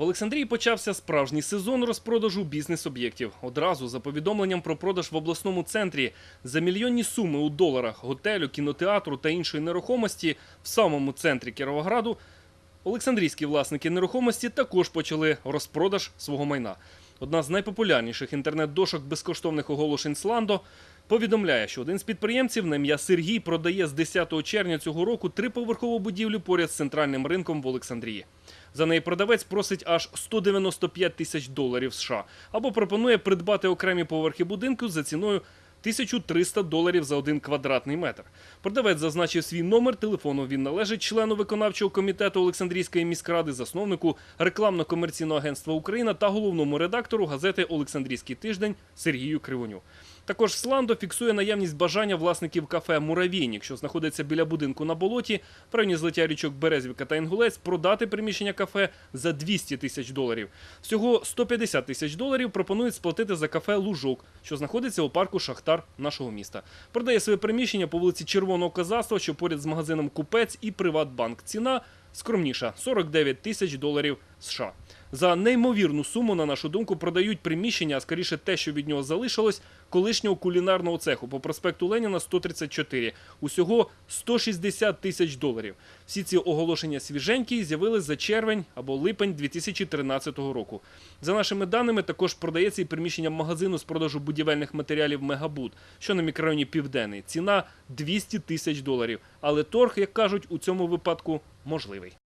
В Олександрії почався справжній сезон розпродажу бізнес-об'єктів. Одразу за повідомленням про продаж в обласному центрі за мільйонні суми у доларах готелю, кінотеатру та іншої нерухомості в самому центрі Кіровограду Олександрійські власники нерухомості також почали розпродаж свого майна. Одна з найпопулярніших інтернет-дошок безкоштовних оголошень Сландо повідомляє, що один з підприємців на ім'я Сергій продає з 10 червня цього року триповерхову будівлю поряд з центральним ринком в Олександрії. За неї продавець просить аж 195 тисяч доларів США або пропонує придбати окремі поверхи будинку за ціною 1300 доларів за один квадратний метр. Продавець зазначив свій номер телефону. Він належить члену виконавчого комітету Олександрійської міськради, засновнику рекламно-комерційного агентства Україна та головному редактору газети Олександрійський тиждень Сергію Кривоню. Також Сландо фіксує наявність бажання власників кафе Муравійнік, що знаходиться біля будинку на болоті, в районі злиття річок Березвіка та Інгулець, продати приміщення кафе за 200 тисяч доларів. Всього 150 тисяч доларів пропонують сплатити за кафе Лужок, що знаходиться у парку Шахтар нашого міста. Продає своє приміщення по вулиці Червоного Казацтва, що поряд з магазином Купець і Приватбанк. Ціна скромніша 49 тисяч доларів США. За неймовірну суму, на нашу думку, продають приміщення, а скоріше те, що від нього залишилось, колишнього кулінарного цеху по проспекту Леніна 134. Усього 160 тисяч доларів. Всі ці оголошення свіженькі з'явились за червень або липень 2013 року. За нашими даними, також продається і приміщення магазину з продажу будівельних матеріалів Мегабуд, що на мікрорайоні Південний. Ціна 200 тисяч доларів. Але торг, як кажуть, у цьому випадку можливий.